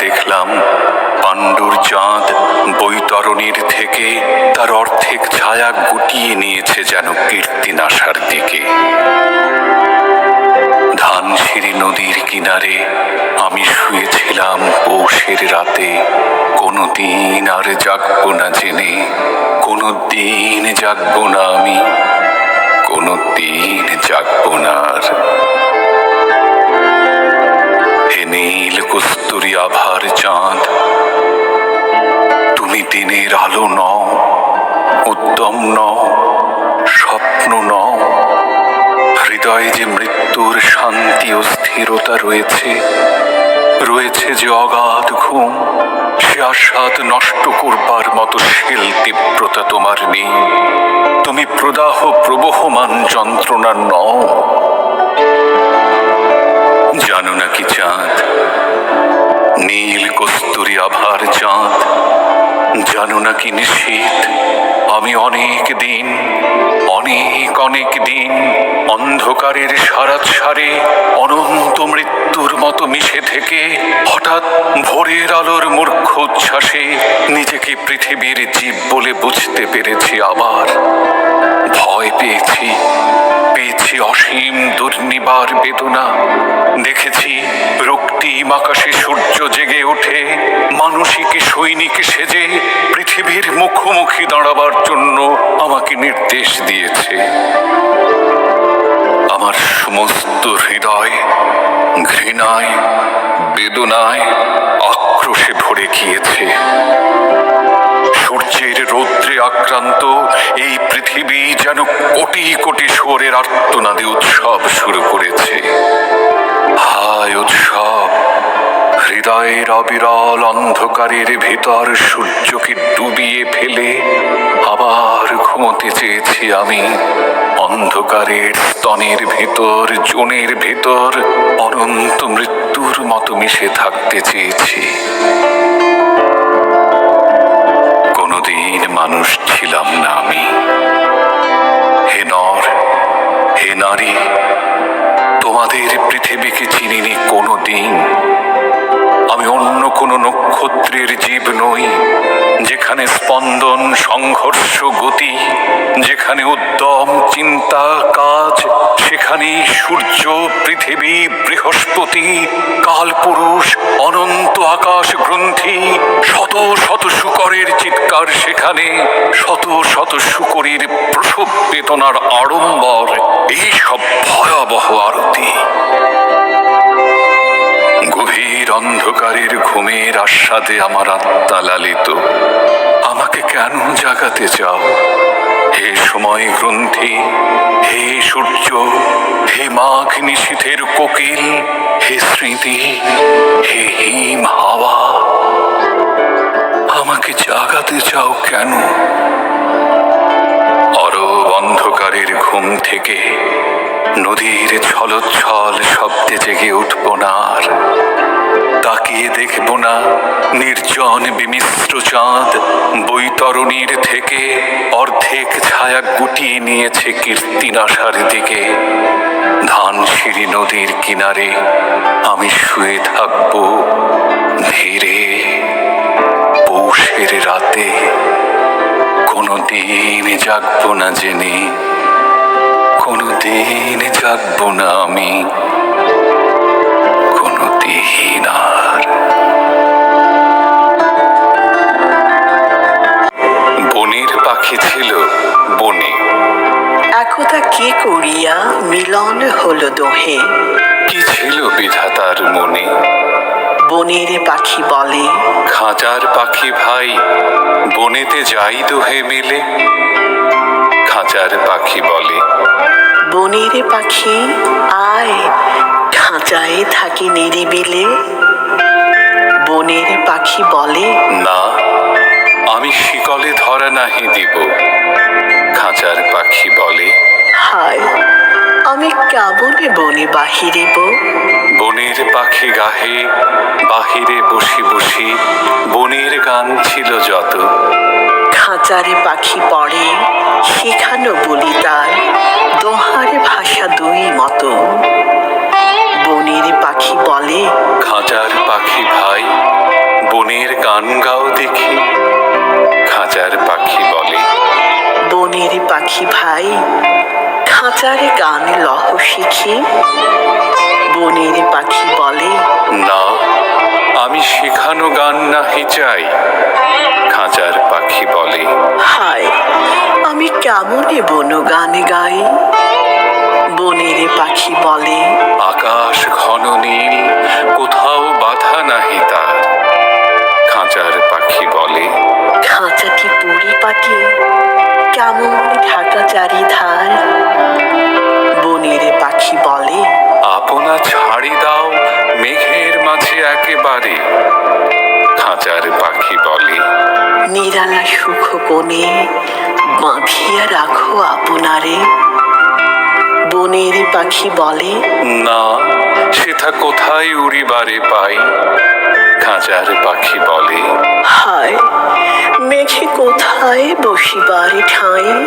দেখলাম পাণ্ডুর চাঁদ বৈতরণীর থেকে তার অর্ধেক ছায়া গুটিয়ে নিয়েছে যেন কীর্তিনাশার দিকে। ধানসিঁড়ি নদীর কিনারে আমি শুয়েছিলাম পৌষের রাতে। কোনো দিন আর জাগবো না জেনে কোনো দিন জাগবো না আমি কোনো দিন জাগবো না আর। নীল কস্তুরি আভার চাঁদ। তুমি দিনের আলো নও, উদ্যম নও, স্বপ্ন নও। হৃদয়ে যে মৃত্যুর শান্তি ও স্থিরতা রয়েছে রয়েছে যে অগাধ ঘুম, সে আস্বাদ নষ্ট করবার মতো শিল তীব্রতা তোমার নেই। তুমি প্রদাহ প্রবহমান যন্ত্রণা নও। জানো নাকি নিশ্চিত? আমি অনেক দিন, অনেক অনেক দিন অন্ধকারের সারাত সারে অনন্ত মৃত্যুর মতো মিশে থেকে হঠাৎ ভোরের আলোর মূর্খ উচ্ছ্বাসে নিজেকে পৃথিবীর জীব বলে বুঝতে পেরেছি আবার। ভয় পেয়েছি পেয়েছি অসীম দুর্নিবার বেদনা। দেখেছি রক্তিম আকাশে সূর্য জেগে ওঠে, মানসিক সৈনিক সেজে পৃথিবীর মুখোমুখি দাঁড়াবার জন্য আমাকে নির্দেশ দিয়েছে। আমার সমস্ত হৃদয় ঘৃণায়, বেদনায় আক্রোশে ভরে গিয়েছে। সূর্যের রৌদ্রে আক্রান্ত এই পৃথিবী যেন কোটি কোটি সুরের আর্তনাদে উৎসব শুরু করেছে। হৃদয়ের অবিরল অন্ধকারের ভিতর সূর্যকে ডুবিয়ে ফেলে আবার ঘুমোতে চেয়েছি আমি। অন্ধকারের স্তনের ভেতর, জনের ভেতর অনন্ত মৃত্যুর মতো মিশে থাকতে চেয়েছি। কোনোদিন মানুষ ছিলাম না আমি। হে নর, হে নারী, তোমাদের পৃথিবীকে চিনিনি কোনো দিন আমি অন্য কোনো নক্ষত্রের জীব নই, যেখানে স্পন্দন, সংঘর্ষ, গতি, যেখানে উদ্যম, চিন্তা, কাজ, সেখানে সূর্য, পৃথিবী, বৃহস্পতি, কালপুরুষ, অনন্ত আকাশ গ্রন্থি, শত শত শুকরের চিৎকার সেখানে, শত শত শুকরের প্রসব বেদনার আড়ম্বর এই সব ভয়াবহ আরতি আস্বাদে আমার আত্মা লালিত। আমাকে কেন জাগাতে চাও? হে সময় গ্রন্থি, হে সূর্য, হে মাঘ নিশীথের কোকিল, হে স্মৃতি, হে হিম হাওয়া। আমাকে জাগাতে চাও কেন? অরব অন্ধকারের ঘুম থেকে নদীর ছলচ্ছল শব্দে জেগে উঠব না আর তাকিয়ে দেখব না। নির্জন বিমিশ্র চাঁদ বৈতরণীর থেকে অর্ধেক ছায়া গুটিয়ে নিয়েছে কীর্তিনাশার দিকে। ধানসিঁড়ি নদীর কিনারে আমি শুয়ে থাকব ধীরে। পৌষের রাতে কোনো দিন জাগবো না জেনে কোনো দিন জাগবো না আমি। কি করিয়া মিলন হলো দোহে? কি ছিল বিধাতার মনে? বনের পাখি বলে। খাঁচার পাখি ভাই বনেতে যাই দোহে মেলে? খাঁচার পাখি বলে। বনের পাখি আয় খাঁচায় থাকি নিরিবিলে। বনের পাখি বলে। না আমি শিকলে ধরা নাহি দিব। আমি কেমনে বনে বাহিরিব বনের পাখি গাহে বাহিরে বসি বসি বনের গান ছিল যত। খাঁচারে পাখি পড়ে শেখানো বলি তার দোহার ভাষা দুই মতো। বনের পাখি বলে খাঁচার পাখি ভাই বনের গান গাও দেখি। খাঁচার পাখি বলে বনের পাখি ভাই খাঁচারে গান লহ শিখি বনের পাখি বলে না আমি শেখানো গান নাহি চাই খাঁচার পাখি বলে। হায় আমি কেমনে বন গান গাই বনের পাখি বলে। আকাশ ঘন নীল কোথাও বাধা নাহি তার খাঁচার পাখি বলে। খাঁচাটি পরিপাটি কেমন ঢাকা চারিধার? বনের পাখি বলে আপনা ছাড়ি দাও মেঘের মাঝে একেবারে খাঁচার পাখি বলে। নিরালা সুখ কোণে বাঁধিয়া রাখো আপনারে বনের পাখি বলে না সেথা কোথায় উড়িবারে পাই? খাঁচার পাখি বলে। হায় মেঘে কোথায় বসিবারে ঠাঁই?